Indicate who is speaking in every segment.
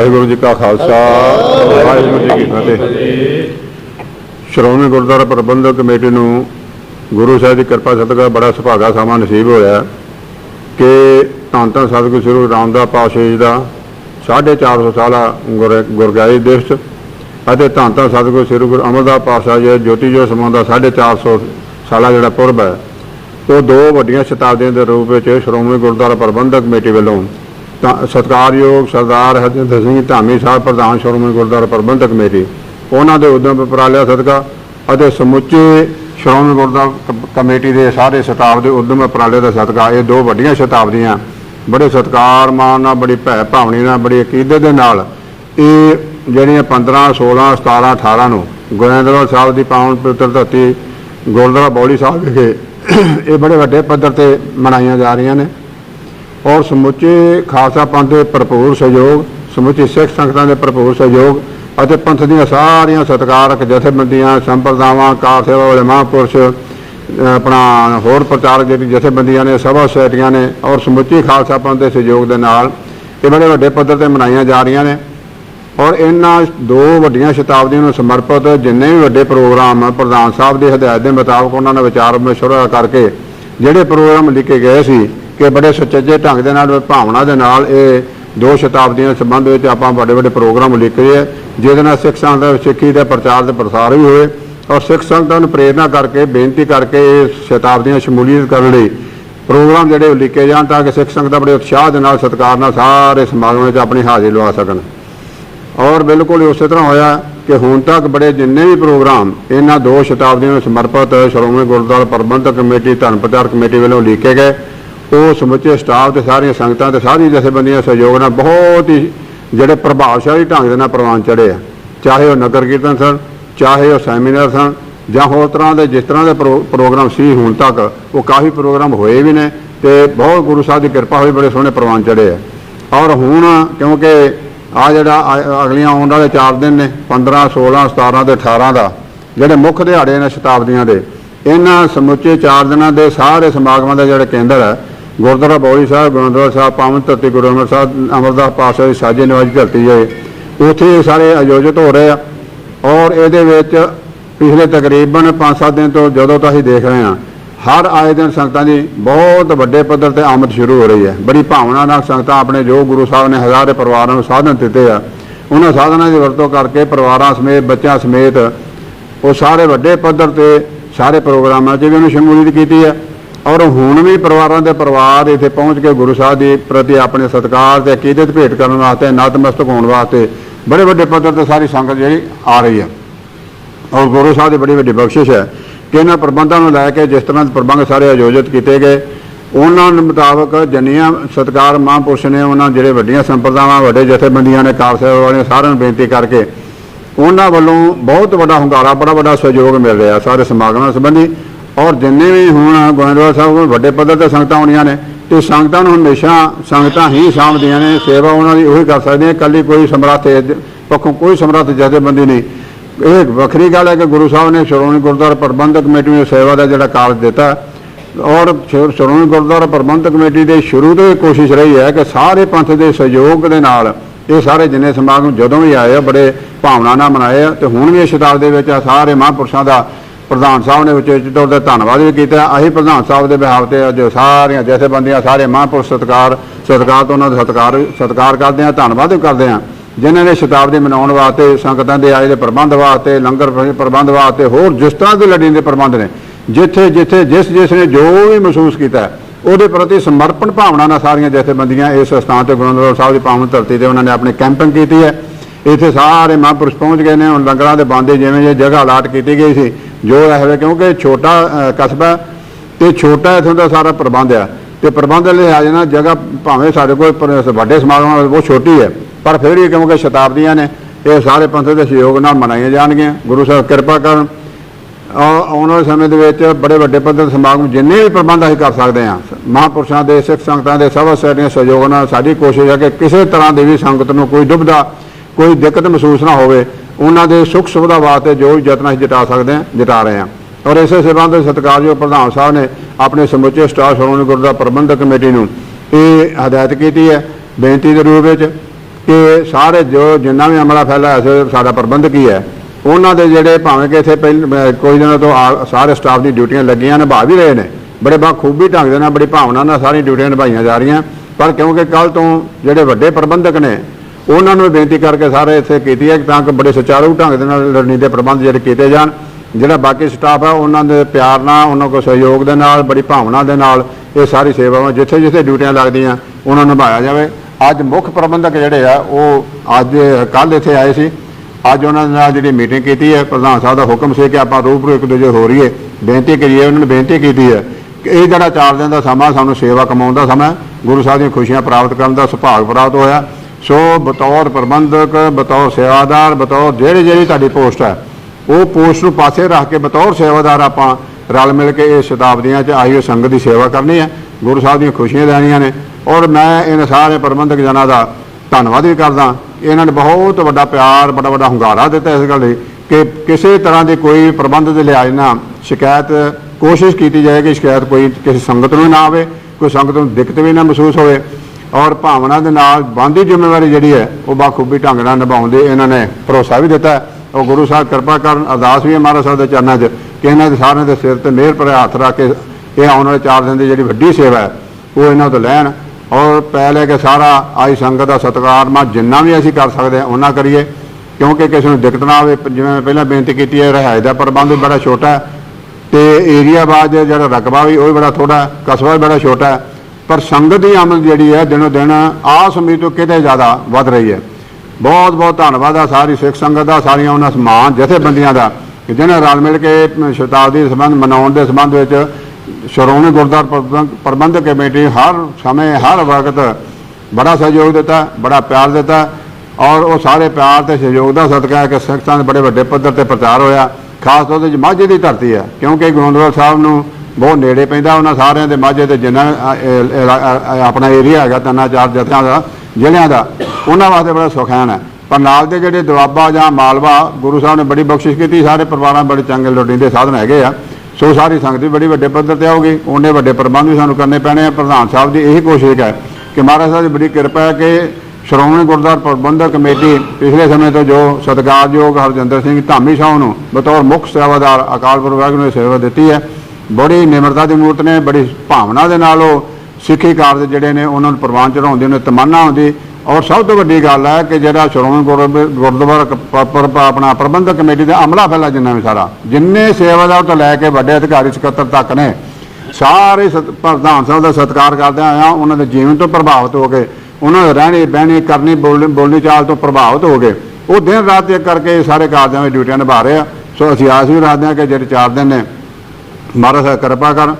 Speaker 1: ਵਾਹਿਗੁਰੂ ਜੀ ਕਾ ਖਾਲਸਾ, ਵਾਹਿਗੁਰੂ ਜੀ ਕੀ ਫਤਿਹ। ਸ਼੍ਰੋਮਣੀ ਗੁਰਦੁਆਰਾ ਪ੍ਰਬੰਧਕ ਕਮੇਟੀ ਨੂੰ ਗੁਰੂ ਸਾਹਿਬ ਦੀ ਕਿਰਪਾ, ਸਦਕਾ ਬੜਾ ਸੁਭਾਗਾ ਸਮਾਂ ਨਸੀਬ ਹੋਇਆ ਕਿ ਧੰਨ ਧੰਨ ਸਤਿਗੁਰੂ ਸ੍ਰੀ ਗੁਰੂ ਰਾਮਦਾਸ ਪਾਤਸ਼ਾਹ ਜੀ ਦਾ 450 ਸਾਲਾ ਗੁਰ- ਗੁਰਗਾਈ ਦਿਵਸ ਅਤੇ ਧੰਨ ਧੰਨ ਸਤਿਗੁਰੂ ਸ੍ਰੀ ਗੁਰੂ ਅਮਰਦਾਸ ਪਾਤਸ਼ਾਹ ਜੀ ਦਾ ਜੋਤੀ ਜੋਤ ਸਮਾਂ ਦਾ 450 ਸਾਲਾ ਜਿਹੜਾ ਪੁਰਬ ਹੈ, ਉਹ ਦੋ ਵੱਡੀਆਂ ਸ਼ਤਾਬਦੀਆਂ ਦੇ ਰੂਪ ਵਿੱਚ ਸ਼੍ਰੋਮਣੀ ਗੁਰਦੁਆਰਾ ਪ੍ਰਬੰਧਕ ਕਮੇਟੀ ਵੱਲੋਂ ਸਤਿਕਾਰਯੋਗ ਸਰਦਾਰ ਹਰਜਿੰਦਰ ਸਿੰਘ ਧਾਮੀ ਸਾਹਿਬ, ਪ੍ਰਧਾਨ ਸ਼੍ਰੋਮਣੀ ਗੁਰਦੁਆਰਾ ਪ੍ਰਬੰਧਕ ਕਮੇਟੀ, ਉਹਨਾਂ ਦੇ ਉਦਮ ਉਪਰਾਲਿਆਂ ਸਦਕਾ ਅਤੇ ਸਮੁੱਚੇ ਸ਼੍ਰੋਮਣੀ ਗੁਰਦੁਆਰਾ ਕਮੇਟੀ ਦੇ ਸਾਰੇ ਸਟਾਫ ਦੇ ਉਦਮ ਉਪਰਾਲੇ ਦਾ ਸਦਕਾ। ਇਹ ਦੋ ਵੱਡੀਆਂ ਸ਼ਤਾਬਦੀਆਂ, ਬੜੇ ਸਤਿਕਾਰ ਮਾਣ ਨਾਲ, ਬੜੀ ਭੈ ਭਾਵਨੀ ਨਾਲ, ਬੜੀ ਅਕੀਦਤ ਦੇ ਨਾਲ, ਇਹ ਜਿਹੜੀਆਂ 15 16 17 18 ਨੂੰ ਗੋਇੰਦਵਾਲ ਸਾਹਿਬ ਦੀ ਪਾਵਨ ਪਵਿੱਤਰ ਧਰਤੀ, ਗੁਰਦੁਆਰਾ ਬੌਲੀ ਸਾਹਿਬ ਵਿਖੇ ਇਹ ਬੜੇ ਵੱਡੇ ਪੱਧਰ ਤੇ ਮਨਾਈਆਂ ਜਾ ਰਹੀਆਂ ਨੇ। ਔਰ ਸਮੁੱਚੇ ਖਾਲਸਾ ਪੰਥ ਦੇ ਭਰਪੂਰ ਸਹਿਯੋਗ, ਸਮੁੱਚੀ ਸਿੱਖ ਸੰਗਤਾਂ ਦੇ ਭਰਪੂਰ ਸਹਿਯੋਗ ਅਤੇ ਪੰਥ ਦੀਆਂ ਸਾਰੀਆਂ ਸਤਿਕਾਰਕ ਜਥੇਬੰਦੀਆਂ, ਸੰਪਰਦਾਵਾਂ, ਕਾਰ ਸੇਵਾ ਵਾਲੇ ਮਹਾਂਪੁਰਸ਼ ਆਪਣਾ ਹੋਰ ਪ੍ਰਚਾਰਕ ਜਿਹੜੀ ਜਥੇਬੰਦੀਆਂ ਨੇ, ਸਭਾ ਸੁਸਾਇਟੀਆਂ ਨੇ ਔਰ ਸਮੁੱਚੀ ਖਾਲਸਾ ਪੰਥ ਦੇ ਸਹਿਯੋਗ ਦੇ ਨਾਲ ਇਹ ਬੜੇ ਵੱਡੇ ਪੱਧਰ ਤੇ ਮਨਾਈਆਂ ਜਾ ਰਹੀਆਂ ਨੇ। ਔਰ ਇਹਨਾਂ ਦੋ ਵੱਡੀਆਂ ਸ਼ਤਾਬਦੀਆਂ ਨੂੰ ਸਮਰਪਿਤ ਜਿੰਨੇ ਵੀ ਵੱਡੇ ਪ੍ਰੋਗਰਾਮ ਪ੍ਰਧਾਨ ਸਾਹਿਬ ਦੀ ਹਦਾਇਤ ਦੇ ਮੁਤਾਬਕ ਉਹਨਾਂ ਨੇ ਵਿਚਾਰ ਮਸ਼ਵਰਾ ਕਰਕੇ ਜਿਹੜੇ ਪ੍ਰੋਗਰਾਮ ਲਿਖੇ ਗਏ ਸੀ ਕਿ ਬੜੇ ਸੁਚੱਜੇ ਢੰਗ ਦੇ ਨਾਲ, ਭਾਵਨਾ ਦੇ ਨਾਲ ਇਹ ਦੋ ਸ਼ਤਾਬਦੀਆਂ ਦੇ ਸੰਬੰਧ ਵਿੱਚ ਆਪਾਂ ਵੱਡੇ ਵੱਡੇ ਪ੍ਰੋਗਰਾਮ ਲਿਖੇ ਆ ਜਿਹਦੇ ਨਾਲ ਸਿੱਖ ਸੰਗਤ ਦੇ ਸਿੱਖੀ ਦੇ ਪ੍ਰਚਾਰ ਤੇ ਪ੍ਰਸਾਰ ਵੀ ਹੋਵੇ ਔਰ ਸਿੱਖ ਸੰਗਤਾਂ ਨੂੰ ਪ੍ਰੇਰਨਾ ਕਰਕੇ, ਬੇਨਤੀ ਕਰਕੇ ਇਹ ਸ਼ਤਾਬਦੀਆਂ ਸ਼ਮੂਲੀਅਤ ਕਰਨ ਲਈ ਪ੍ਰੋਗਰਾਮ ਜਿਹੜੇ ਉਹ ਲਿਖੇ ਜਾਣ ਤਾਂ ਕਿ ਸਿੱਖ ਸੰਗਤਾਂ ਬੜੇ ਉਤਸ਼ਾਹ ਦੇ ਨਾਲ, ਸਤਿਕਾਰ ਨਾਲ ਸਾਰੇ ਸਮਾਗਮ ਵਿੱਚ ਆਪਣੀ ਹਾਜ਼ਰੀ ਲਵਾ ਸਕਣ। ਔਰ ਬਿਲਕੁਲ ਉਸੇ ਤਰ੍ਹਾਂ ਹੋਇਆ ਕਿ ਹੁਣ ਤੱਕ ਬੜੇ ਜਿੰਨੇ ਵੀ ਪ੍ਰੋਗਰਾਮ ਇਹਨਾਂ ਦੋ ਸ਼ਤਾਬਦੀਆਂ ਨੂੰ ਸਮਰਪਿਤ ਸ਼੍ਰੋਮਣੀ ਗੁਰਦੁਆਰਾ ਪ੍ਰਬੰਧਕ ਕਮੇਟੀ ਧਰਮ ਪ੍ਰਚਾਰ ਕਮੇਟੀ ਵੱਲੋਂ ਲਿਖੇ ਗਏ ਉਹ ਸਮੁੱਚੇ ਸਟਾਫ ਤੇ ਸਾਰੀਆਂ ਸੰਗਤਾਂ ਤੇ ਸਾਰੀ ਜਥੇਬੰਦੀਆਂ ਸਹਿਯੋਗ ਨਾਲ ਬਹੁਤ ਹੀ ਜਿਹੜੇ ਪ੍ਰਭਾਵਸ਼ਾਲੀ ਢੰਗ ਦੇ ਨਾਲ ਪ੍ਰਵਾਨ ਚੜੇ ਆ। ਚਾਹੇ ਉਹ ਨਗਰ ਕੀਰਤਨ ਸਨ, ਚਾਹੇ ਉਹ ਸੈਮੀਨਾਰ ਸਨ, ਜਾਂ ਹੋਰ ਤਰ੍ਹਾਂ ਦੇ ਜਿਸ ਤਰ੍ਹਾਂ ਦੇ ਪ੍ਰੋ- ਪ੍ਰੋਗਰਾਮ ਸੀ ਹੁਣ ਤੱਕ, ਉਹ ਕਾਫੀ ਪ੍ਰੋਗਰਾਮ ਹੋਏ ਵੀ ਨੇ ਤੇ ਬਹੁਤ ਗੁਰੂ ਸਾਹਿਬ ਦੀ ਕਿਰਪਾ ਹੋਈ, ਬੜੇ ਸੋਹਣੇ ਪ੍ਰਵਾਨ ਚੜੇ ਆ। ਔਰ ਹੁਣ ਕਿਉਂਕਿ ਆ ਜਿਹੜਾ ਅਗਲੀਆਂ ਆਉਣ ਵਾਲੇ 4 ਦਿਨ ਨੇ 15 16 17 ਤੇ 18 ਦਾ, ਜਿਹੜੇ ਮੁੱਖ ਦਿਹਾੜੇ ਨੇ ਸ਼ਤਾਬਦੀਆਂ ਦੇ, ਇਹਨਾਂ ਸਮੁੱਚੇ 4 ਦਿਨਾਂ ਦੇ ਸਾਰੇ ਸਮਾਗਮਾਂ ਦਾ ਜਿਹੜਾ ਕੇਂਦਰ ਹੈ ਗੁਰਦੁਆਰਾ ਬੌਲੀ ਸਾਹਿਬ, ਗੁਰਦੁਆਰਾ ਸਾਹਿਬ, ਪਾਵਨ ਧਰਤੀ, ਗੁਰੂ ਅੰਗਦ ਸਾਹਿਬ, ਅਮਰਦਾਸ ਪਾਤਸ਼ਾਹ ਦੀ ਸਾਜੇ ਨਿਵਾਜੀ ਧਰਤੀ ਹੈ। ਉੱਥੇ ਇਹ ਸਾਰੇ ਆਯੋਜਿਤ ਹੋ ਰਹੇ ਆ ਔਰ ਇਹਦੇ ਵਿੱਚ ਪਿਛਲੇ ਤਕਰੀਬਨ 5-7 ਦਿਨ ਤੋਂ ਜਦੋਂ ਤੋਂ ਅਸੀਂ ਦੇਖ ਰਹੇ ਹਾਂ, ਹਰ ਆਏ ਦਿਨ ਸੰਗਤਾਂ ਦੀ ਬਹੁਤ ਵੱਡੇ ਪੱਧਰ ਤੇ ਆਮਦ ਸ਼ੁਰੂ ਹੋ ਰਹੀ ਹੈ। ਬੜੀ ਭਾਵਨਾ ਨਾਲ ਸੰਗਤਾਂ ਆਪਣੇ ਜੋ ਗੁਰੂ ਸਾਹਿਬ ਨੇ ਹਜ਼ਾਰੇ ਪਰਿਵਾਰਾਂ ਨੂੰ ਸਾਧਨ ਦਿੱਤੇ ਆ, ਉਹਨਾਂ ਸਾਧਨਾਂ ਦੀ ਵਰਤੋਂ ਕਰਕੇ ਪਰਿਵਾਰਾਂ ਸਮੇਤ, ਬੱਚਿਆਂ ਸਮੇਤ ਉਹ ਸਾਰੇ ਵੱਡੇ ਪੱਧਰ ਤੇ ਸਾਰੇ ਪ੍ਰੋਗਰਾਮਾਂ 'ਚ ਵੀ ਉਹਨੂੰ ਸ਼ਮੂਲੀਅਤ ਕੀਤੀ ਹੈ। ਔਰ ਹੁਣ ਵੀ ਪਰਿਵਾਰਾਂ ਦੇ ਪਰਿਵਾਰ ਇੱਥੇ ਪਹੁੰਚ ਕੇ ਗੁਰੂ ਸਾਹਿਬ ਦੀ ਪ੍ਰਤੀ ਆਪਣੇ ਸਤਿਕਾਰ ਤੇ ਅਕੀਦਤ ਭੇਟ ਕਰਨ ਵਾਸਤੇ, ਨਤਮਸਤਕ ਹੋਣ ਵਾਸਤੇ ਬੜੇ ਵੱਡੇ ਪੱਧਰ ਤੇ ਸਾਰੀ ਸੰਗਤ ਜਿਹੜੀ ਆ ਰਹੀ ਹੈ। ਔਰ ਗੁਰੂ ਸਾਹਿਬ ਦੀ ਬੜੀ ਵੱਡੀ ਬਖਸ਼ਿਸ਼ ਹੈ ਕਿ ਇਹਨਾਂ ਪ੍ਰਬੰਧਾਂ ਨੂੰ ਲੈ ਕੇ ਜਿਸ ਤਰ੍ਹਾਂ ਦੇ ਪ੍ਰਬੰਧ ਸਾਰੇ ਆਯੋਜਿਤ ਕੀਤੇ ਗਏ, ਉਹਨਾਂ ਦੇ ਮੁਤਾਬਕ ਜੰਨੀਆਂ ਸਤਕਾਰ ਮਹਾਂਪੁਰਸ਼ ਨੇ, ਉਹਨਾਂ ਜਿਹੜੇ ਵੱਡੀਆਂ ਸੰਪਰਦਾਵਾਂ, ਵੱਡੇ ਜਥੇਬੰਦੀਆਂ ਨੇ, ਕਾਰ ਸੇਵਾ ਵਾਲਿਆਂ ਸਾਰਿਆਂ ਨੂੰ ਬੇਨਤੀ ਕਰਕੇ ਉਹਨਾਂ ਵੱਲੋਂ ਬਹੁਤ ਵੱਡਾ ਹੁੰਗਾਰਾ, ਬੜਾ ਵੱਡਾ ਸਹਿਯੋਗ ਮਿਲ ਰਿਹਾ ਸਾਰੇ ਸਮਾਗਮਾਂ ਸੰਬੰਧੀ। ਔਰ ਜਿੰਨੇ ਵੀ ਹੁਣ ਗੁਰਦੁਆਰਾ ਸਾਹਿਬ ਕੋਲ ਵੱਡੇ ਪੱਧਰ ਤੇ ਸੰਗਤਾਂ ਆਉਣੀਆਂ ਨੇ, ਤੇ ਸੰਗਤਾਂ ਨੂੰ ਹਮੇਸ਼ਾ ਸੰਗਤਾਂ ਹੀ ਸਾਂਭਦੀਆਂ ਨੇ, ਸੇਵਾ ਉਹਨਾਂ ਦੀ ਉਹੀ ਕਰ ਸਕਦੀਆਂ, ਇਕੱਲੀ ਕੋਈ ਸਮਰੱਥ ਪੱਖੋਂ ਕੋਈ ਸਮਰੱਥ ਜਥੇਬੰਦੀ ਨਹੀਂ। ਇਹ ਵੱਖਰੀ ਗੱਲ ਹੈ ਕਿ ਗੁਰੂ ਸਾਹਿਬ ਨੇ ਸ਼੍ਰੋਮਣੀ ਗੁਰਦੁਆਰਾ ਪ੍ਰਬੰਧਕ ਕਮੇਟੀ ਨੂੰ ਸੇਵਾ ਦਾ ਜਿਹੜਾ ਕਾਰਜ ਦਿੱਤਾ। ਔਰ ਸ਼੍ਰੋਮਣੀ ਗੁਰਦੁਆਰਾ ਪ੍ਰਬੰਧਕ ਕਮੇਟੀ ਦੇ ਸ਼ੁਰੂ ਤੋਂ ਹੀ ਕੋਸ਼ਿਸ਼ ਰਹੀ ਹੈ ਕਿ ਸਾਰੇ ਪੰਥ ਦੇ ਸਹਿਯੋਗ ਦੇ ਨਾਲ ਇਹ ਸਾਰੇ ਜਿੰਨੇ ਸਮਾਗਮ ਜਦੋਂ ਵੀ ਆਏ ਆ, ਬੜੇ ਭਾਵਨਾ ਨਾਲ ਮਨਾਏ ਆ, ਤੇ ਹੁਣ ਵੀ ਇਸ ਸ਼ਤਾਬਦੀ ਦੇ ਵਿੱਚ ਆ, ਸਾਰੇ ਮਹਾਂਪੁਰਸ਼ਾਂ ਦਾ ਪ੍ਰਧਾਨ ਸਾਹਿਬ ਨੇ ਉਚੇਚ ਤੌਰ ਤੇ ਧੰਨਵਾਦ ਵੀ ਕੀਤਾ। ਅਸੀਂ ਪ੍ਰਧਾਨ ਸਾਹਿਬ ਦੇ ਬਿਹਾਫ ਤੇ ਅੱਜ ਸਾਰੀਆਂ ਜਥੇਬੰਦੀਆਂ, ਸਾਰੇ ਮਹਾਂਪੁਰਸ਼ ਸਤਕਾਰ ਸਤਕਾਰ ਤੋਂ ਉਹਨਾਂ ਦਾ ਸਤਕਾਰ ਸਤਕਾਰ ਕਰਦੇ ਹਾਂ, ਧੰਨਵਾਦ ਵੀ ਕਰਦੇ ਹਾਂ। ਜਿਨ੍ਹਾਂ ਨੇ ਸ਼ਤਾਬਦੀ ਮਨਾਉਣ ਵਾਸਤੇ, ਸੰਗਤਾਂ ਦੇ ਆਏ ਦੇ ਪ੍ਰਬੰਧ ਵਾਸਤੇ, ਲੰਗਰ ਪ੍ਰਬੰਧ ਵਾਸਤੇ ਹੋਰ ਜਿਸ ਤਰ੍ਹਾਂ ਦੇ ਲੜੀ ਦੇ ਪ੍ਰਬੰਧ ਨੇ, ਜਿੱਥੇ ਜਿੱਥੇ ਜਿਸ ਜਿਸ ਨੇ ਜੋ ਵੀ ਮਹਿਸੂਸ ਕੀਤਾ, ਉਹਦੇ ਪ੍ਰਤੀ ਸਮਰਪਣ ਭਾਵਨਾ ਨਾਲ ਸਾਰੀਆਂ ਜਥੇਬੰਦੀਆਂ ਇਸ ਸਥਾਨ ਤੇ ਗੁਰਦੁਆਰਾ ਸਾਹਿਬ ਦੀ ਪਾਵਨ ਧਰਤੀ ਤੇ ਉਹਨਾਂ ਨੇ ਆਪਣੀ ਕੈਂਪਿੰਗ ਕੀਤੀ ਹੈ। ਇੱਥੇ ਸਾਰੇ ਮਹਾਂਪੁਰਸ਼ ਪਹੁੰਚ ਗਏ ਨੇ, ਹੁਣ ਲੰਗਰਾਂ ਦੇ ਬਾਂਦੇ ਜਿਵੇਂ ਜੇ ਜਗ੍ਹਾ ਅਲਾਟ ਕੀਤੀ ਗਈ ਸੀ, ਜੋ ਇਹ ਵੇ ਕਿਉਂਕਿ ਛੋਟਾ ਕਸਬਾ ਹੈ ਤੇ ਛੋਟਾ ਇਥੋਂ ਦਾ ਸਾਰਾ ਪ੍ਰਬੰਧ ਆ। ਤੇ ਪ੍ਰਬੰਧ ਲਿਹਾਜ਼ ਨਾਲ ਜਗ੍ਹਾ ਭਾਵੇਂ ਸਾਡੇ ਕੋਲ ਵੱਡੇ ਸਮਾਗਮਾਂ ਨਾਲ ਬਹੁਤ ਛੋਟੀ ਹੈ, ਪਰ ਫਿਰ ਵੀ ਕਿਉਂਕਿ ਸ਼ਤਾਬਦੀਆਂ ਨੇ, ਇਹ ਸਾਰੇ ਪੰਥ ਦੇ ਸਹਿਯੋਗ ਨਾਲ ਮਨਾਈਆਂ ਜਾਣਗੀਆਂ। ਗੁਰੂ ਸਾਹਿਬ ਕਿਰਪਾ ਕਰਨ। ਆਉ- ਆਉਣ ਵਾਲੇ ਸਮੇਂ ਦੇ ਵਿੱਚ ਬੜੇ ਵੱਡੇ ਪੱਧਰ ਦੇ ਸਮਾਗਮ ਜਿੰਨੇ ਵੀ ਪ੍ਰਬੰਧ ਅਸੀਂ ਕਰ ਸਕਦੇ ਹਾਂ, ਮਹਾਂਪੁਰਸ਼ਾਂ ਦੇ, ਸਿੱਖ ਸੰਗਤਾਂ ਦੇ, ਸਭਾ ਸੈਟੀਆਂ ਸਹਿਯੋਗ ਨਾਲ ਸਾਡੀ ਕੋਸ਼ਿਸ਼ ਹੈ ਕਿ ਕਿਸੇ ਤਰ੍ਹਾਂ ਦੀ ਵੀ ਸੰਗਤ ਨੂੰ ਕੋਈ ਦੁਬਿਧਾ ਕੋਈ ਦਿੱਕਤ ਮਹਿਸੂਸ ਨਾ ਹੋਵੇ, ਉਹਨਾਂ ਦੇ ਸੁੱਖ ਸੁਵਿਧਾ ਵਾਸਤੇ ਜੋ ਵੀ ਯਤਨ ਅਸੀਂ ਜਟਾ ਸਕਦੇ ਹਾਂ, ਜਟਾ ਰਹੇ ਹਾਂ। ਔਰ ਇਸੇ ਸਬੰਧ ਵਿੱਚ ਸਤਿਕਾਰਯੋਗ ਪ੍ਰਧਾਨ ਸਾਹਿਬ ਨੇ ਆਪਣੇ ਸਮੁੱਚੇ ਸਟਾਫ ਸ਼੍ਰੋਮਣੀ ਗੁਰਦੁਆਰਾ ਪ੍ਰਬੰਧਕ ਕਮੇਟੀ ਨੂੰ ਇਹ ਹਦਾਇਤ ਕੀਤੀ ਹੈ, ਬੇਨਤੀ ਦੇ ਰੂਪ ਵਿੱਚ ਕਿ ਸਾਰੇ ਜੋ ਜਿੰਨਾ ਵੀ ਅਮਲਾ ਫੈਲਾ ਹੈ ਸਾਡਾ ਪ੍ਰਬੰਧਕ ਹੀ ਹੈ। ਉਹਨਾਂ ਦੇ ਜਿਹੜੇ ਭਾਵੇਂ ਕਿ ਇੱਥੇ ਪਹਿਲ, ਅਹ ਕੋਈ ਦਿਨਾਂ ਤੋਂ ਆ- ਸਾਰੇ ਸਟਾਫ ਦੀ ਡਿਊਟੀਆਂ ਲੱਗੀਆਂ ਨਿਭਾ ਵੀ ਰਹੇ ਨੇ। ਬੜੇ ਬਾਖੂਬੀ ਢੰਗ ਦੇ ਨਾਲ, ਬੜੀ ਭਾਵਨਾ ਨਾਲ ਸਾਰੀਆਂ ਡਿਊਟੀਆਂ ਨਿਭਾਈਆਂ ਜਾ ਰਹੀਆਂ। ਪਰ ਕਿਉਂਕਿ ਕੱਲ ਤੋਂ ਜਿਹੜੇ ਵੱਡੇ ਪ੍ਰਬੰਧਕ ਨੇ ਉਹਨਾਂ ਨੂੰ ਵੀ ਬੇਨਤੀ ਕਰਕੇ ਸਾਰੇ ਇੱਥੇ ਕੀਤੀ ਹੈ ਤਾਂ ਕਿ ਬੜੇ ਸੁਚਾਰੂ ਢੰਗ ਦੇ ਨਾਲ ਲੜਨੀ ਦੇ ਪ੍ਰਬੰਧ ਜਿਹੜੇ ਕੀਤੇ ਜਾਣ, ਜਿਹੜਾ ਬਾਕੀ ਸਟਾਫ ਆ ਉਹਨਾਂ ਦੇ ਪਿਆਰ ਨਾਲ, ਉਹਨਾਂ ਕੋਲ ਸਹਿਯੋਗ ਦੇ ਨਾਲ, ਬੜੀ ਭਾਵਨਾ ਦੇ ਨਾਲ ਇਹ ਸਾਰੀ ਸੇਵਾਵਾਂ ਜਿੱਥੇ ਜਿੱਥੇ ਡਿਊਟੀਆਂ ਲੱਗਦੀਆਂ, ਉਹਨਾਂ ਨੂੰ ਨਿਭਾਇਆ ਜਾਵੇ। ਅੱਜ ਮੁੱਖ ਪ੍ਰਬੰਧਕ ਜਿਹੜੇ ਆ, ਉਹ ਅੱਜ ਕੱਲ ਇੱਥੇ ਆਏ ਸੀ। ਅੱਜ ਉਹਨਾਂ ਦੇ ਨਾਲ ਜਿਹੜੀ ਮੀਟਿੰਗ ਕੀਤੀ ਹੈ, ਪ੍ਰਧਾਨ ਸਾਹਿਬ ਦਾ ਹੁਕਮ ਸੀ ਕਿ ਆਪਾਂ ਰੂਬਰੂ ਇੱਕ ਦੂਜੇ ਹੋ ਰਹੀਏ। ਬੇਨਤੀ ਕਰੀਏ, ਉਹਨਾਂ ਨੇ ਬੇਨਤੀ ਕੀਤੀ ਹੈ ਕਿ ਇਹ ਜਿਹੜਾ ਚਾਰ ਦਿਨ ਦਾ ਸਮਾਂ ਸਾਨੂੰ ਸੇਵਾ ਕਮਾਉਣ ਦਾ ਸਮਾਂ ਗੁਰੂ ਸਾਹਿਬ ਦੀਆਂ ਖੁਸ਼ੀਆਂ ਪ੍ਰਾਪਤ ਕਰਨ ਦਾ ਸੁਭਾਗ ਪ੍ਰਾਪਤ ਹੋਇਆ। ਸੋ ਬਤੌਰ ਪ੍ਰਬੰਧਕ, ਬਤੌਰ ਸੇਵਾਦਾਰ, ਬਤੌਰ ਜਿਹੜੀ ਜਿਹੜੀ ਤੁਹਾਡੀ ਪੋਸਟ ਹੈ, ਉਹ ਪੋਸਟ ਨੂੰ ਪਾਸੇ ਰੱਖ ਕੇ ਬਤੌਰ ਸੇਵਾਦਾਰ ਆਪਾਂ ਰਲ ਮਿਲ ਕੇ ਇਹ ਸ਼ਤਾਬਦੀਆਂ 'ਚ ਆਈ ਹੋਈ ਸੰਗਤ ਦੀ ਸੇਵਾ ਕਰਨੀ ਹੈ। ਗੁਰੂ ਸਾਹਿਬ ਦੀਆਂ ਖੁਸ਼ੀਆਂ ਲੈਣੀਆਂ ਨੇ ਔਰ ਮੈਂ ਇਹਨਾਂ ਸਾਰੇ ਪ੍ਰਬੰਧਕ ਜਨਾਂ ਦਾ ਧੰਨਵਾਦ ਵੀ ਕਰਦਾ। ਇਹਨਾਂ ਨੇ ਬਹੁਤ ਵੱਡਾ ਪਿਆਰ ਬੜਾ ਵੱਡਾ ਹੁੰਗਾਰਾ ਦਿੱਤਾ ਇਸ ਗੱਲ ਲਈ ਕਿ ਕਿਸੇ ਤਰ੍ਹਾਂ ਦੇ ਕੋਈ ਪ੍ਰਬੰਧ ਦੇ ਲਿਹਾਜ਼ ਨਾਲ ਸ਼ਿਕਾਇਤ, ਕੋਸ਼ਿਸ਼ ਕੀਤੀ ਜਾਏ ਕਿ ਸ਼ਿਕਾਇਤ ਕੋਈ ਕਿਸੇ ਸੰਗਤ ਨੂੰ ਨਾ ਆਵੇ, ਕੋਈ ਸੰਗਤ ਨੂੰ ਦਿੱਕਤ ਵੀ ਨਾ ਮਹਿਸੂਸ ਹੋਵੇ। ਔਰ ਭਾਵਨਾ ਦੇ ਨਾਲ ਬੰਦੀ ਜ਼ਿੰਮੇਵਾਰੀ ਜਿਹੜੀ ਹੈ, ਉਹ ਬਾਖੂਬੀ ਢੰਗ ਨਾਲ ਨਿਭਾਉਣ ਦੇ ਇਹਨਾਂ ਨੇ ਭਰੋਸਾ ਵੀ ਦਿੱਤਾ ਹੈ। ਉਹ ਗੁਰੂ ਸਾਹਿਬ ਕਿਰਪਾ ਕਰਨ ਅਰਦਾਸ ਵੀ ਹੈ ਮਹਾਰਾਜ ਸਾਹਿਬ ਦੇ ਚਰਨਾਂ 'ਚ ਕਿ ਇਹਨਾਂ ਦੇ ਸਾਰਿਆਂ ਦੇ ਸਿਰ ਤੇ ਮਿਹਰ ਭਰੇ ਹੱਥ ਰੱਖ ਕੇ ਇਹ ਆਉਣ ਵਾਲੇ ਚਾਰ ਦਿਨ ਦੀ ਜਿਹੜੀ ਵੱਡੀ ਸੇਵਾ ਹੈ, ਉਹ ਇਹਨਾਂ ਤੋਂ ਲੈਣ ਔਰ ਪੈ ਲੈ ਕੇ ਸਾਰਾ ਆਈ ਸੰਗਤ ਦਾ ਸਤਿਕਾਰ ਮਾ ਜਿੰਨਾ ਵੀ ਅਸੀਂ ਕਰ ਸਕਦੇ ਹਾਂ ਉਹਨਾਂ ਕਰੀਏ ਕਿਉਂਕਿ ਕਿਸੇ ਨੂੰ ਦਿੱਕਤ ਨਾ ਆਵੇ, ਜਿਵੇਂ ਮੈਂ ਪਹਿਲਾਂ ਬੇਨਤੀ ਕੀਤੀ ਹੈ, ਰਿਹਾਇਸ਼ ਦਾ ਪ੍ਰਬੰਧ ਵੀ ਬੜਾ ਛੋਟਾ ਹੈ ਤੇ ਏਰੀਆ ਬਾਅਦ ਜਿਹੜਾ ਰਕਬਾ ਵੀ ਉਹ ਵੀ ਬੜਾ ਥੋੜਾ ਕਸਬਾ ਵੀ ਬੜਾ ਛੋਟਾ ਹੈ ਪਰ ਸੰਗਤ ਦੀ ਆਮਦ ਜਿਹੜੀ ਹੈ ਦਿਨੋ ਦਿਨ ਆਸ ਉਮੀਦ ਤੋਂ ਕਿਤੇ ਜ਼ਿਆਦਾ ਵੱਧ ਰਹੀ ਹੈ। ਬਹੁਤ ਬਹੁਤ ਧੰਨਵਾਦ ਆ ਸਾਰੀ ਸਿੱਖ ਸੰਗਤ ਦਾ, ਸਾਰੀਆਂ ਉਹਨਾਂ ਸਮਾਨ ਜਥੇਬੰਦੀਆਂ ਦਾ ਕਿ ਜਿਹਨੇ ਰਲ ਮਿਲ ਕੇ ਸ਼ਤਾਬਦੀ ਸੰਬੰਧ ਮਨਾਉਣ ਦੇ ਸੰਬੰਧ ਵਿੱਚ ਸ਼੍ਰੋਮਣੀ ਗੁਰਦੁਆਰਾ ਪ੍ਰਬੰਧ- ਪ੍ਰਬੰਧਕ ਕਮੇਟੀ ਹਰ ਸਮੇਂ, ਹਰ ਵਕਤ ਬੜਾ ਸਹਿਯੋਗ ਦਿੱਤਾ, ਬੜਾ ਪਿਆਰ ਦਿੱਤਾ ਔਰ ਉਹ ਸਾਰੇ ਪਿਆਰ ਤੇ ਸਹਿਯੋਗ ਦਾ ਸਦਕਾ ਹੈ ਕਿ ਸਿੱਖਾਂ ਦੇ ਬੜੇ ਵੱਡੇ ਪੱਧਰ ਤੇ ਪ੍ਰਚਾਰ ਹੋਇਆ। ਖਾਸ ਤੌਰ ਤੇ ਮਾਝੇ ਦੀ ਧਰਤੀ ਹੈ, ਕਿਉਂਕਿ ਗੋਂਦਵਾਲ ਸਾਹਿਬ ਨੂੰ ਬਹੁਤ ਨੇੜੇ ਪੈਂਦਾ, ਉਹਨਾਂ ਸਾਰਿਆਂ ਦੇ ਮਾਝੇ ਤੇ ਜਿੰਨਾ ਆਪਣਾ ਏਰੀਆ ਹੈਗਾ, ਤਿੰਨਾਂ ਚਾਰ ਜਥਿਆਂ ਦਾ, ਜ਼ਿਲ੍ਹਿਆਂ ਦਾ, ਉਹਨਾਂ ਵਾਸਤੇ ਬੜਾ ਸੁਖੈਨ ਹੈ। ਪਰ ਨਾਲ ਦੇ ਜਿਹੜੇ ਦੁਆਬਾ ਜਾਂ ਮਾਲਵਾ, ਗੁਰੂ ਸਾਹਿਬ ਨੇ ਬੜੀ ਬਖਸ਼ਿਸ਼ ਕੀਤੀ, ਸਾਰੇ ਪਰਿਵਾਰਾਂ ਬੜੇ ਚੰਗੇ ਲੋੜੀਂਦੇ ਸਾਧਨ ਹੈਗੇ ਆ। ਸੋ ਸਾਰੀ ਸੰਗਤ ਵੀ ਬੜੀ ਵੱਡੇ ਪੱਧਰ ਤੇ ਆਉਗੀ ਉਹਨੇ ਵੱਡੇ ਪ੍ਰਬੰਧ ਵੀ ਸਾਨੂੰ ਕਰਨੇ ਪੈਣੇ ਆ। ਪ੍ਰਧਾਨ ਸਾਹਿਬ ਦੀ ਇਹੀ ਕੋਸ਼ਿਸ਼ ਹੈ ਕਿ ਮਹਾਰਾਜ ਸਾਹਿਬ ਦੀ ਬੜੀ ਕਿਰਪਾ ਹੈ ਕਿ ਸ਼੍ਰੋਮਣੀ ਗੁਰਦੁਆਰਾ ਪ੍ਰਬੰਧਕ ਕਮੇਟੀ ਪਿਛਲੇ ਸਮੇਂ ਤੋਂ ਜੋ ਸਤਿਕਾਰਯੋਗ ਹਰਜਿੰਦਰ ਸਿੰਘ ਧਾਮੀ ਸਾਹਿਬ ਨੂੰ ਬਤੌਰ ਮੁੱਖ ਸੇਵਾਦਾਰ ਅਕਾਲ ਪੁਰਖ ਵਾਹਿਗੁਰੂ ਸੇਵਾ ਦਿੱਤੀ ਹੈ ਬੜੀ ਨਿਮਰਤਾ ਦੀ ਮੂਰਤ ਨੇ, ਬੜੀ ਭਾਵਨਾ ਦੇ ਨਾਲ ਉਹ ਸਿੱਖੀ ਕਾਰਜ ਜਿਹੜੇ ਨੇ ਉਹਨਾਂ ਨੂੰ ਪ੍ਰਵਾਨ ਚੜਾਉਂਦੇ ਨੇ, ਤਮੰਨਾ ਹੁੰਦੀ ਔਰ ਸਭ ਤੋਂ ਵੱਡੀ ਗੱਲ ਹੈ ਕਿ ਜਿਹੜਾ ਸ਼੍ਰੋਮਣੀ ਗੁਰ- ਗੁਰਦੁਆਰਾ ਆਪਣਾ ਪ੍ਰਬੰਧਕ ਕਮੇਟੀ ਦਾ ਅਮਲਾ ਫੈਲਾ ਜਿੰਨਾ ਵੀ ਸਾਰਾ। ਜਿੰਨੇ ਸੇਵਾਦਾਰ ਤੋਂ ਲੈ ਕੇ ਵੱਡੇ ਅਧਿਕਾਰੀ ਸਕੱਤਰ ਤੱਕ ਨੇ। ਸਾਰੇ ਸਤ- ਪ੍ਰਧਾਨ ਸਾਹਿਬ ਦਾ ਸਤਿਕਾਰ ਕਰਦੇ ਆਇਆ ਉਹਨਾਂ ਦੇ ਜੀਵਨ ਤੋਂ ਪ੍ਰਭਾਵਿਤ ਹੋ ਕੇ, ਉਹਨਾਂ ਦੇ ਰਹਿਣੀ, ਬਹਿਣੀ, ਕਰਨੀ, ਬੋਲਣੀ ਬੋਲਣੀ ਚਾਲ ਤੋਂ ਪ੍ਰਭਾਵਿਤ ਹੋ ਗਏ ਉਹ ਦਿਨ ਰਾਤ ਇੱਕ ਕਰਕੇ ਸਾਰੇ ਕਾਰਜਾਂ ਵਿੱਚ ਡਿਊਟੀਆਂ ਨਿਭਾ ਰਹੇ ਆ। ਸੋ ਅਸੀਂ ਆਸ ਵੀ ਰੱਖਦੇ ਹਾਂ ਕਿ ਜਿਹੜੇ ਚਾਰ ਦਿਨ ਨੇ ਮਹਾਰਾਜ ਸਾਹਿਬ ਕਿਰਪਾ ਕਰਨ।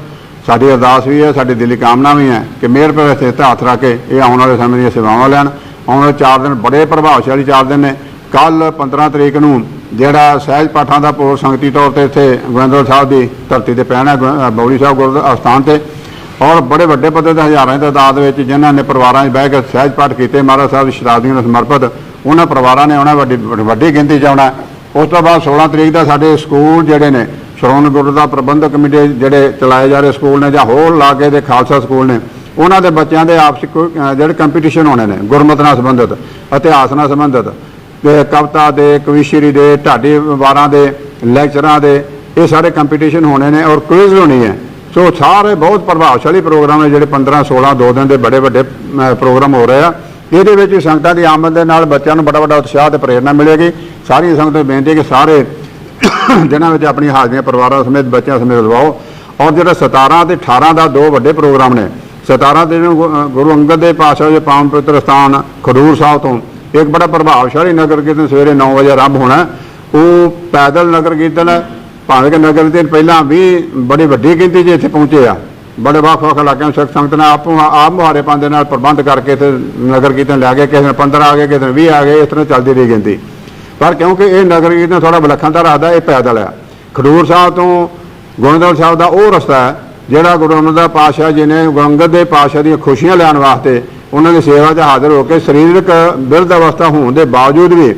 Speaker 1: ਸਾਡੀ ਅਰਦਾਸ ਵੀ ਹੈ, ਸਾਡੀ ਦਿਲੀ ਕਾਮਨਾ ਵੀ ਹੈ ਕਿ ਮਿਹਰ ਪਰ ਇੱਥੇ ਹੱਥ ਰੱਖ ਕੇ ਇਹ ਆਉਣ ਵਾਲੇ ਸਮੇਂ ਦੀਆਂ ਸੇਵਾਵਾਂ ਲੈਣ। ਆਉਣ ਵਾਲੇ ਚਾਰ ਦਿਨ ਬੜੇ ਪ੍ਰਭਾਵਸ਼ਾਲੀ ਚਾਰ ਦਿਨ ਨੇ। ਕੱਲ 15 ਤਰੀਕ ਨੂੰ ਜਿਹੜਾ ਸਹਿਜ ਪਾਠਾਂ ਦਾ ਪੂਰ ਸੰਗਤੀ ਤੌਰ ਤੇ ਇੱਥੇ ਗੋਬਿੰਦਵਾਲ ਸਾਹਿਬ ਦੀ ਧਰਤੀ ਤੇ ਪੈਣਾ ਬੌੜੀ ਸਾਹਿਬ ਗੁਰਦੁਆਰਾ ਅਸਥਾਨ ਤੇ। ਔਰ ਬੜੇ ਵੱਡੇ ਪੱਧਰ ਤੇ ਹਜ਼ਾਰਾਂ ਦੀ ਤਾਦਾਦ ਵਿੱਚ ਜਿਨ੍ਹਾਂ ਨੇ ਪਰਿਵਾਰਾਂ 'ਚ ਬਹਿ ਕੇ ਸਹਿਜ ਪਾਠ ਕੀਤੇ, ਮਹਾਰਾਜ ਸਾਹਿਬ ਦੀ ਸ਼ਤਾਬਦੀਆਂ ਨੂੰ ਸਮਰਪਿਤ ਉਹਨਾਂ ਪਰਿਵਾਰਾਂ ਨੇ ਆਉਣਾ, ਵੱਡੀ ਵੱਡੀ ਗਿਣਤੀ 'ਚ ਆਉਣਾ। ਉਸ ਤੋਂ ਬਾਅਦ 16 ਤਰੀਕ ਦਾ ਸਾਡੇ ਸਕੂਲ ਜਿਹੜੇ ਨੇ ਸ਼੍ਰੋਮਣੀ ਗੁਰਦੁਆਰਾ ਪ੍ਰਬੰਧਕ ਕਮੇਟੀ ਜਿਹੜੇ ਚਲਾਏ ਜਾ ਰਹੇ ਸਕੂਲ ਨੇ ਜਾਂ ਹੋਰ ਲਾਗੇ ਦੇ ਖਾਲਸਾ ਸਕੂਲ ਨੇ ਉਹਨਾਂ ਦੇ ਬੱਚਿਆਂ ਦੇ ਆਪਸੀ ਕੋਈ, ਜਿਹੜੇ ਕੰਪੀਟੀਸ਼ਨ ਹੋਣੇ ਨੇ ਗੁਰਮਤ ਨਾਲ ਸੰਬੰਧਿਤ ਇਤਿਹਾਸ ਨਾਲ ਸੰਬੰਧਿਤ ਤੇ ਕਵਿਤਾ ਦੇ ਕਵਿਸ਼ਰੀ ਦੇ ਢਾਡੀ ਵਾਰਾਂ ਦੇ ਲੈਕਚਰਾਂ ਦੇ ਇਹ ਸਾਰੇ ਕੰਪੀਟੀਸ਼ਨ ਹੋਣੇ ਨੇ ਔਰ ਕੁਇਜ਼ ਹੋਣੀ ਹੈ। ਸੋ ਸਾਰੇ ਬਹੁਤ ਪ੍ਰਭਾਵਸ਼ਾਲੀ ਪ੍ਰੋਗਰਾਮ ਨੇ ਜਿਹੜੇ 15 16 ਦੋ ਦਿਨ ਦੇ ਬੜੇ ਵੱਡੇ ਪ੍ਰੋਗਰਾਮ ਹੋ ਰਹੇ ਆ। ਇਹਦੇ ਵਿੱਚ ਸੰਗਤਾਂ ਦੀ ਆਮਦ ਦੇ ਨਾਲ ਬੱਚਿਆਂ ਨੂੰ ਬੜਾ ਵੱਡਾ ਉਤਸ਼ਾਹ ਤੇ ਪ੍ਰੇਰਣਾ ਮਿਲੇਗੀ। ਸਾਰੀਆਂ ਸੰਗਤਾਂ ਨੂੰ ਬੇਨਤੀ ਹੈ ਕਿ ਸਾਰੇ ਜਿਨ੍ਹਾਂ ਵਿੱਚ ਆਪਣੀ ਹਾਜ਼ਰੀਆਂ ਪਰਿਵਾਰਾਂ ਸਮੇਤ ਬੱਚਿਆਂ ਸਮੇਤ ਲਵਾਓ। ਔਰ ਜਿਹੜਾ 17 ਤੇ 18 ਦਾ ਦੋ ਵੱਡੇ ਪ੍ਰੋਗਰਾਮ ਨੇ 17 ਦੇ ਗੁ- ਗੁਰੂ ਅੰਗਦ ਦੇ ਪਾਤਸ਼ਾਹ ਦੇ ਪਾਵਨ ਪਵਿੱਤਰ ਸਥਾਨ ਖਡੂਰ ਸਾਹਿਬ ਤੋਂ, ਇੱਕ ਬੜਾ ਪ੍ਰਭਾਵਸ਼ਾਲੀ ਨਗਰ ਕੀਰਤਨ ਸਵੇਰੇ 9 ਵਜੇ ਆਰੰਭ ਹੋਣਾ ਉਹ ਪੈਦਲ ਨਗਰ ਕੀਰਤਨ ਹੈ, ਭਾਵੇਂ ਕਿ ਨਗਰ ਕੀਰਤਨ ਪਹਿਲਾਂ ਵੀ ਬੜੀ ਵੱਡੀ ਗਿਣਤੀ 'ਚ ਇੱਥੇ ਪਹੁੰਚੇ ਆ। ਬੜੇ ਵੱਖ ਵੱਖ ਇਲਾਕਿਆਂ ਤੋਂ ਸਿੱਖ ਸੰਗਤ ਨੇ ਆਪ ਆਪ ਮੁਹਾਰੇ ਪੰਦੇ ਨਾਲ ਪ੍ਰਬੰਧ ਕਰਕੇ ਤੇ ਨਗਰ ਕੀਰਤਨ ਲੈ ਕੇ ਕਿਸੇ ਨੇ 15 ਆ ਗਏ, ਕਿਸੇ ਨੇ 20 ਆ ਗਏ, ਇਸ ਤਰ੍ਹਾਂ ਚੱਲਦੀ ਰਹੀ ਗਿਣਤੀ। ਪਰ ਕਿਉਂਕਿ ਇਹ ਨਗਰ ਕੀਰਤਨ ਥੋੜਾ ਵਿਲੱਖਣਤਾ ਰੱਖਦਾ, ਇਹ ਪੈਦਲ ਆ। ਖਡੂਰ ਸਾਹਿਬ ਤੋਂ ਗੋਇੰਦਵਾਲ ਸਾਹਿਬ ਦਾ ਉਹ ਰਸਤਾ ਹੈ, ਜਿਹੜਾ ਗੁਰੂ ਅਮਰਦਾਸ ਪਾਤਸ਼ਾਹ ਜੀ ਨੇ ਗੁਰੂ ਦੇ ਪਾਤਸ਼ਾਹ ਦੀਆਂ ਖੁਸ਼ੀਆਂ ਲੈਣ ਵਾਸਤੇ ਉਹਨਾਂ ਦੀ ਸੇਵਾ 'ਚ ਹਾਜ਼ਰ ਹੋ ਕੇ ਸਰੀਰਕ ਬਿਰਧ ਅਵਸਥਾ ਹੋਣ ਦੇ ਬਾਵਜੂਦ ਵੀ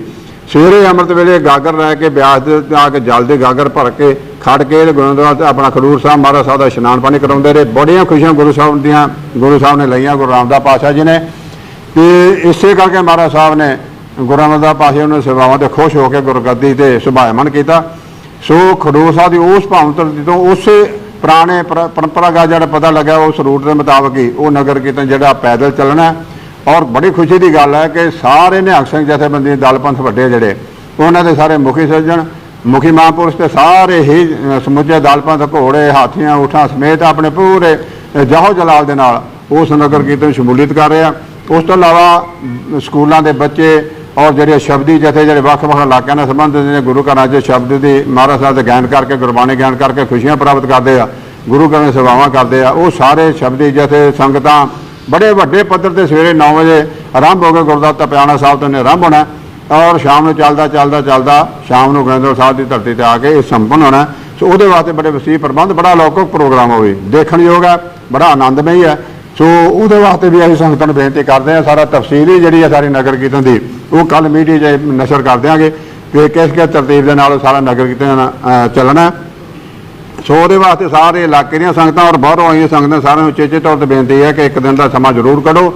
Speaker 1: ਸਵੇਰੇ ਅੰਮ੍ਰਿਤ ਵੇਲੇ ਗਾਗਰ ਲੈ ਕੇ ਬਿਆਸ ਦੇ ਤੇ ਆ ਕੇ ਜਲ ਦੇ ਗਾਗਰ ਭਰ ਕੇ ਖੜ ਕੇ ਤੇ ਗੁਰਦੁਆਰਾ ਆਪਣਾ ਖਡੂਰ ਸਾਹਿਬ ਮਹਾਰਾਜ ਸਾਹਿਬ ਦਾ ਇਸ਼ਨਾਨ ਪਾਣੀ ਕਰਾਉਂਦੇ ਰਹੇ। ਬੜੀਆਂ ਖੁਸ਼ੀਆਂ ਗੁਰੂ ਸਾਹਿਬ ਦੀਆਂ, ਗੁਰੂ ਸਾਹਿਬ ਨੇ ਲਈਆਂ, ਗੁਰੂ ਰਾਮਦਾਸ ਪਾਤਸ਼ਾਹ ਜੀ ਨੇ। ਤੇ ਇਸੇ ਕਰਕੇ ਮਹਾਰਾਜ ਸਾਹਿਬ ਨੇ ਗੁਰੂ ਅਮਰਦਾਸ ਪਾਸ਼ਾ ਉਹਨਾਂ ਸੇਵਾਵਾਂ ਤੇ ਖੁਸ਼ ਹੋ ਕੇ ਗੁਰਗੱਦੀ ਤੇ ਸੁਭਾਇਮਨ ਕੀਤਾ। ਸੋ ਖਡੂਰ ਸਾਹਿਬ ਦੀ ਉਸ ਭਾਵਨਾ ਤੋਂ ਉਸੇ ਪੁਰਾਣੇ ਪਰੰਪਰਾਗਾ ਜਿਹੜਾ ਪਤਾ ਲੱਗਾ ਉਸ ਰੂਟ ਦੇ ਮੁਤਾਬਕ ਹੀ ਉਹ ਨਗਰ ਕੀਰਤਨ ਜਿਹੜਾ ਪੈਦਲ ਚੱਲਣਾ ਔਰ ਬੜੀ ਖੁਸ਼ੀ ਦੀ ਗੱਲ ਹੈ ਕਿ ਸਾਰੇ ਨਿਹੰਗ ਸਿੰਘ ਜਥੇਬੰਦੀ ਦੇ ਦਲ ਪੰਥ ਵੱਡੇ ਜਿਹੜੇ ਉਹਨਾਂ ਦੇ ਸਾਰੇ ਮੁਖੀ ਸੱਜਣ ਮੁਖੀ ਮਹਾਂਪੁਰਸ਼ ਤੇ ਸਾਰੇ ਹੀ ਸਮੁੱਚੇ ਦਲ ਪੰਥ ਘੋੜੇ ਹਾਥੀਆਂ ਊਠਾਂ ਸਮੇਤ ਆਪਣੇ ਪੂਰੇ ਅ, ਜਾਹੋ ਜਲਾਲ ਦੇ ਨਾਲ ਉਸ ਨਗਰ ਕੀਰਤਨ ਸ਼ਮੂਲੀਅਤ ਕਰ ਰਿਹਾ ਉਸ ਤੋਂ ਇਲਾਵਾ ਸਕੂਲਾਂ ਦੇ ਬੱਚੇ ਔਰ ਜਿਹੜੇ ਸ਼ਬਦੀ ਜਥੇ ਜਿਹੜੇ ਵੱਖ-ਵੱਖ ਇਲਾਕਿਆਂ ਨਾਲ ਸੰਬੰਧਿਤ ਨੇ, ਗੁਰੂ ਘਰਾਂ 'ਚ ਸ਼ਬਦ ਦੀ ਮਹਾਰਾਜ ਸਾਹਿਬ ਦੇ ਗਿਆਨ ਕਰਕੇ, ਗੁਰਬਾਣੀ ਗਿਆਨ ਕਰਕੇ ਖੁਸ਼ੀਆਂ ਪ੍ਰਾਪਤ ਕਰਦੇ ਆ, ਗੁਰੂ ਘਰਾਂ ਦੀਆਂ ਸੇਵਾਵਾਂ ਕਰਦੇ ਆ, ਉਹ ਸਾਰੇ ਸ਼ਬਦੀ ਜਥੇ ਸੰਗਤਾਂ ਬੜੇ ਵੱਡੇ ਪੱਧਰ ਤੇ ਸਵੇਰੇ 9 ਵਜੇ ਆਰੰਭ ਹੋ ਕੇ ਗੁਰਦੁਆਰਾ ਪਿਆਣਾ ਸਾਹਿਬ ਤੋਂ ਨੇ ਆਰੰਭ ਹੋਣਾ ਔਰ ਸ਼ਾਮ ਨੂੰ ਚੱਲਦਾ ਚੱਲਦਾ ਚੱਲਦਾ ਸ਼ਾਮ ਨੂੰ ਗੋਬਿੰਦ ਸਾਹਿਬ ਦੀ ਧਰਤੀ ਤੇ ਆ ਕੇ ਇਹ ਸੰਪੰਨ ਹੋਣਾ ਸੋ ਉਹਦੇ ਵਾਸਤੇ ਬੜੇ ਵਸੀਹ ਪ੍ਰਬੰਧ, ਬੜਾ ਅਲੌਕਿਕ ਪ੍ਰੋਗਰਾਮ ਹੋਵੇ। ਦੇਖਣਯੋਗ ਹੈ, ਬੜਾ ਆਨੰਦਮਈ ਹੈ। ਸੋ ਉਹਦੇ ਵਾਸਤੇ ਵੀ ਅਸੀਂ ਸੰਗਤਾਂ ਨੂੰ ਬੇਨਤੀ ਕਰਦੇ ਹਾਂ, ਸਾਰਾ ਤਫਸੀਲੀ ਜਿਹੜੀ ਹੈ ਸਾਰੀ ਨਗਰ ਕੀਰਤਨ ਦੀ, ਉਹ ਕੱਲ ਮੀਡੀਆ 'ਚ ਨਸ਼ਰ ਕਰ ਦਿਆਂਗੇ ਕਿ ਕਿਸ ਕਿਸ ਤਰਤੀਬ ਦੇ ਨਾਲ ਸਾਰਾ ਨਗਰ ਕੀਰਤਨ ਚੱਲਣਾ। ਸੋ ਉਹਦੇ ਵਾਸਤੇ ਸਾਰੇ ਇਲਾਕੇ ਦੀਆਂ ਸੰਗਤਾਂ ਔਰ ਬਾਹਰੋਂ ਆਈਆਂ ਸੰਗਤਾਂ ਸਾਰਿਆਂ ਨੂੰ ਚੇਚੇ ਤੌਰ ਤੇ ਬੇਨਤੀ ਹੈ ਕਿ ਇੱਕ ਦਿਨ ਦਾ ਸਮਾਂ ਜ਼ਰੂਰ ਕੱਢੋ।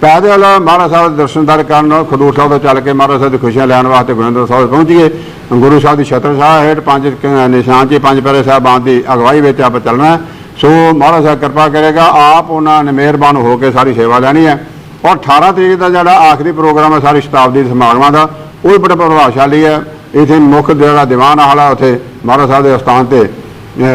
Speaker 1: ਪੈਦਲ ਮਹਾਰਾਜ ਸਾਹਿਬ ਦੇ ਦਰਸ਼ਨਦਾਰ ਕਰਨ, ਖਡੂਰ ਸਾਹਿਬ ਤੋਂ ਚੱਲ ਕੇ ਮਹਾਰਾਜ ਸਾਹਿਬ ਦੀ ਖੁਸ਼ੀਆਂ ਲੈਣ ਵਾਸਤੇ ਗੋਬਿੰਦਵਾਲ ਸਾਹਿਬ ਪਹੁੰਚੀਏ। ਗੁਰੂ ਸਾਹਿਬ ਦੀ ਛਤਰ ਸਾਹਿਬ ਹੇਠ ਪੰਜ ਨਿਸ਼ਾਨ 'ਚ ਪੰਜ ਪਿਆਰੇ ਸਾਹਿਬਾਨ ਦੀ ਅਗਵਾਈ ਵਿੱਚ ਆਪਾਂ ਚੱਲਣਾ ਸੋ ਮਹਾਰਾਜ ਸਾਹਿਬ ਕਿਰਪਾ ਕਰੇਗਾ, ਆਪ ਉਹਨਾਂ ਨੇ ਮਿਹਰਬਾਨ ਹੋ ਕੇ ਸਾਰੀ ਸੇਵਾ ਲੈਣੀ ਹੈ। ਔਰ 18 ਤਰੀਕ ਦਾ ਜਿਹੜਾ ਆਖਰੀ ਪ੍ਰੋਗਰਾਮ ਹੈ ਸਾਰੀ ਸ਼ਤਾਬਦੀ ਦੇ ਸਮਾਗਮਾਂ ਦਾ, ਉਹ ਵੀ ਬੜਾ ਪ੍ਰਭਾਵਸ਼ਾਲੀ ਹੈ। ਇਥੇ ਮੁੱਖ ਜਿਹੜਾ ਦੀਵਾਨ ਹਾਲਾ ਉੱਥੇ ਮਹਾਰਾਜ ਸਾਹਿਬ ਦੇ ਅਸਥਾਨ ਤੇ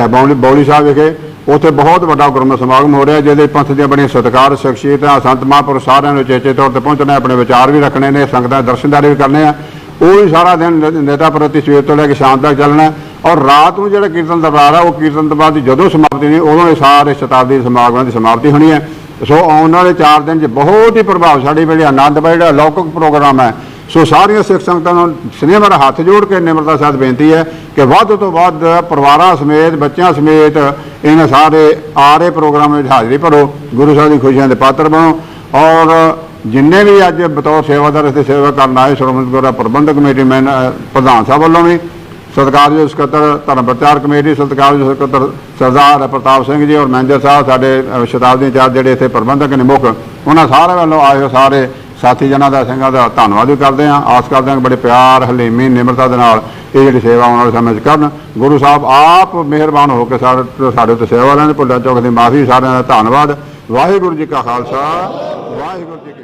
Speaker 1: ਬੌਲੀ ਬੌਲੀ ਸਾਹਿਬ ਵਿਖੇ, ਉੱਥੇ ਬਹੁਤ ਵੱਡਾ ਗੁਰਮਤਿ ਸਮਾਗਮ ਹੋ ਰਿਹਾ, ਜਿਹਦੇ ਪੰਥ ਦੀਆਂ ਬੜੀਆਂ ਸਤਿਕਾਰ, ਸ਼ਖਸੀਅਤਾਂ, ਸੰਤ ਮਹਾਂਪੁਰਸ਼ ਸਾਰਿਆਂ ਨੂੰ ਚੇਚੇ ਤੌਰ ਤੇ ਪਹੁੰਚਣਾ, ਆਪਣੇ ਵਿਚਾਰ ਵੀ ਰੱਖਣੇ ਨੇ, ਸੰਗਤਾਂ ਦੇ ਦਰਸ਼ਨਦਾਰੀ ਵੀ ਕਰਨੇ ਆ। ਉਹ ਵੀ ਸਾਰਾ ਦਿਨ ਨੇਤਾ ਪ੍ਰਤੀ ਸਵੇਰ ਤੋਂ ਲੈ ਕੇ ਸ਼ਾਮ ਤੱਕ ਚੱਲਣਾ ਔਰ ਰਾਤ ਨੂੰ ਜਿਹੜਾ ਕੀਰਤਨ ਦਰਬਾਰ ਆ, ਉਹ ਕੀਰਤਨ ਦਰਬਾਰ ਦੀ ਜਦੋਂ ਸਮਾਪਤੀ ਨਹੀਂ ਉਦੋਂ ਇਹ ਸਾਰੇ ਸ਼ਤਾਬਦੀ ਸਮਾਗਮਾਂ ਦੀ ਸਮਾਪਤੀ ਹੋਣੀ ਹੈ। ਸੋ ਆਉਣ ਵਾਲੇ 4 ਦਿਨ 'ਚ ਬਹੁਤ ਹੀ ਪ੍ਰਭਾਵਸ਼ਾਲੀ ਜਿਹੜੇ ਆਨੰਦਮਈ ਜਿਹੜਾ ਲੌਕਿਕ ਪ੍ਰੋਗਰਾਮ ਹੈ। ਸੋ ਸਾਰੀਆਂ ਸਿੱਖ ਸੰਗਤਾਂ ਨੂੰ ਸਿਨੇਮਾ ਦਾ ਹੱਥ ਜੋੜ ਕੇ ਨਿਮਰਤਾ ਸਾਧ ਬੇਨਤੀ ਹੈ ਕਿ ਵੱਧ ਤੋਂ ਵੱਧ ਪਰਿਵਾਰਾਂ ਸਮੇਤ, ਬੱਚਿਆਂ ਸਮੇਤ ਇਹਨਾਂ ਸਾਰੇ ਆ ਰਹੇ ਪ੍ਰੋਗਰਾਮਾਂ ਵਿੱਚ ਹਾਜ਼ਰੀ ਭਰੋ, ਗੁਰੂ ਸਾਹਿਬ ਦੀ ਖੁਸ਼ੀਆਂ ਦੇ ਪਾਤਰ ਬਣੋ। ਔਰ ਜਿੰਨੇ ਵੀ ਅੱਜ ਬਤੌਰ ਸੇਵਾਦਾਰ ਇਸ ਸੇਵਾ ਕਰਨ ਆਏ, ਸ਼੍ਰੋਮਣੀ ਗੁਰਦੁਆਰਾ ਪ੍ਰਬੰਧਕ ਕਮੇਟੀ ਮੈਨ ਪ੍ਰਧਾਨ ਸਾਹਿਬ ਵੱਲੋਂ ਵੀ ਸਤਿਕਾਰਯੋਗ ਸਕੱਤਰ ਧਰਮ ਪ੍ਰਚਾਰ ਕਮੇਟੀ ਸਤਿਕਾਰਯੋਗ ਸਕੱਤਰ ਸਰਦਾਰ ਪ੍ਰਤਾਪ ਸਿੰਘ ਜੀ ਔਰ ਮੈਨੇਜਰ ਸਾਹਿਬ ਸਾਡੇ ਅ, ਸ਼ਤਾਬਦੀ ਇੰਚਾਰਜ ਜਿਹੜੇ ਇੱਥੇ ਪ੍ਰਬੰਧਕ ਨੇ ਮੁੱਖ ਉਹਨਾਂ ਸਾਰਿਆਂ ਵੱਲੋਂ ਆਏ ਹੋਏ ਸਾਰੇ ਸਾਥੀ ਜਨਾਂ ਦਾ ਸਿੰਘਾਂ ਦਾ ਧੰਨਵਾਦ ਵੀ ਕਰਦੇ ਹਾਂ। ਆਸ ਕਰਦੇ ਹਾਂ ਕਿ ਬੜੇ ਪਿਆਰ ਹਲੀਮੀ ਨਿਮਰਤਾ ਦੇ ਨਾਲ ਇਹ ਜਿਹੜੀ ਸੇਵਾ ਆਉਣ ਵਾਲੇ ਸਮੇਂ 'ਚ ਕਰਨ। ਗੁਰੂ ਸਾਹਿਬ ਆਪ ਮਿਹਰਬਾਨ ਹੋ ਕੇ ਸਾਡੇ ਸਾਡੇ ਉੱਤੇ ਸੇਵਾ ਲੈਣ ਭੁੱਲਾਂ ਚੁੱਕ ਦੀ ਮਾਫੀ ਸਾਰਿਆਂ ਦਾ ਧੰਨਵਾਦ। ਵਾਹਿਗੁਰੂ ਜੀ ਕਾ ਖਾਲਸਾ ਵਾਹਿਗੁਰੂ ਜੀ ਕੀ